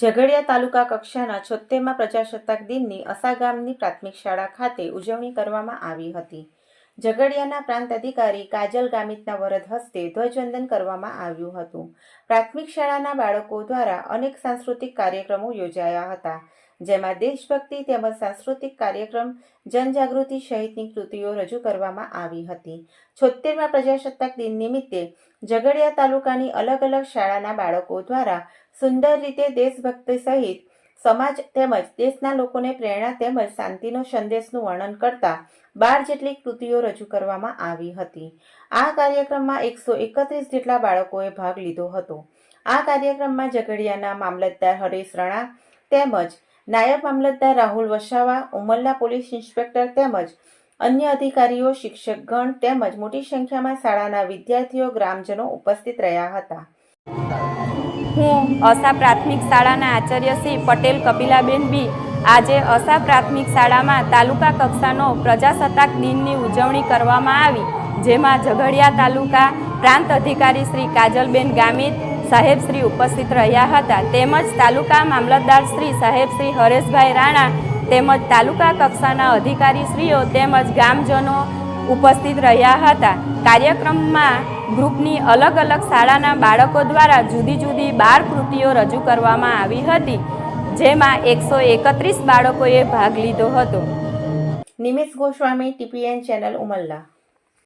ઝઘડિયા તાલુકા કક્ષાના છોતેરમાં પ્રજાસત્તાક દિનની અસા ગામની પ્રાથમિક શાળા ખાતે ઉજવણી કરવામાં આવી હતી. ઝઘડિયાના પ્રાંત અધિકારી કાજલ ગામિતના વરદ હસ્તે ધ્વજવંદન કરવામાં આવ્યું હતું. પ્રાથમિક શાળાના બાળકો દ્વારા અનેક સાંસ્કૃતિક કાર્યક્રમો યોજાયા હતા. જેમાં દેશભક્તિ તેમજ સાંસ્કૃતિક કાર્યક્રમ, જનજાગૃતિ સહિતની કૃતિઓ રજૂ કરવામાં આવી હતી. છોતેરમાં પ્રજાસત્તાક દિન નિમિત્તે ઝઘડિયા તાલુકાની અલગ અલગ શાળાના બાળકો દ્વારા સુંદર રીતે દેશભક્તિ સહિત સમાજ તેમજ દેશના લોકોને પ્રેરણા તેમજ શાંતિનો સંદેશનું વર્ણન કરતા બાર જેટલી કૃતિઓ રજૂ કરવામાં આવી હતી. આ કાર્યક્રમમાં એકસો એકત્રીસ જેટલા બાળકોએ ભાગ લીધો હતો. આ કાર્યક્રમમાં ઝઘડિયાના મામલતદાર હરેશ રણા તેમજ નાયબ મામલતદાર રાહુલ વસાવા ઉમરલા પોલીસ ઇન્સ્પેક્ટર તેમજ અન્ય અધિકારીઓ, શિક્ષકગણ તેમજ મોટી સંખ્યામાં શાળાના વિદ્યાર્થીઓ, ગ્રામજનો ઉપસ્થિત રહ્યા હતા. હું અસા પ્રાથમિક શાળાના આચાર્ય શ્રી પટેલ કપિલાબેન બી આજે અસા પ્રાથમિક શાળામાં તાલુકા કક્ષાનો પ્રજાસત્તાક દિનની ઉજવણી કરવામાં આવી, જેમાં ઝઘડિયા તાલુકા પ્રાંત અધિકારી શ્રી કાજલબેન ગામિત સાહેબ શ્રી ઉપસ્થિત રહ્યા હતા. તેમજ તાલુકા મામલતદાર શ્રી સાહેબ શ્રી હરેશભાઈ રાણા, તેમજ તાલુકા કક્ષાના અધિકારીશ્રીઓ, તેમજ ગામજનો ઉપસ્થિત રહ્યા હતા. કાર્યક્રમમાં ગ્રુપની અલગ અલગ શાળાના બાળકો દ્વારા જુદી જુદી બાર કૃતિઓ રજૂ કરવામાં આવી હતી, જેમાં એકસો એકત્રીસ બાળકોએ ભાગ લીધો હતો. Nimish Goswami, TPN channel Umalla.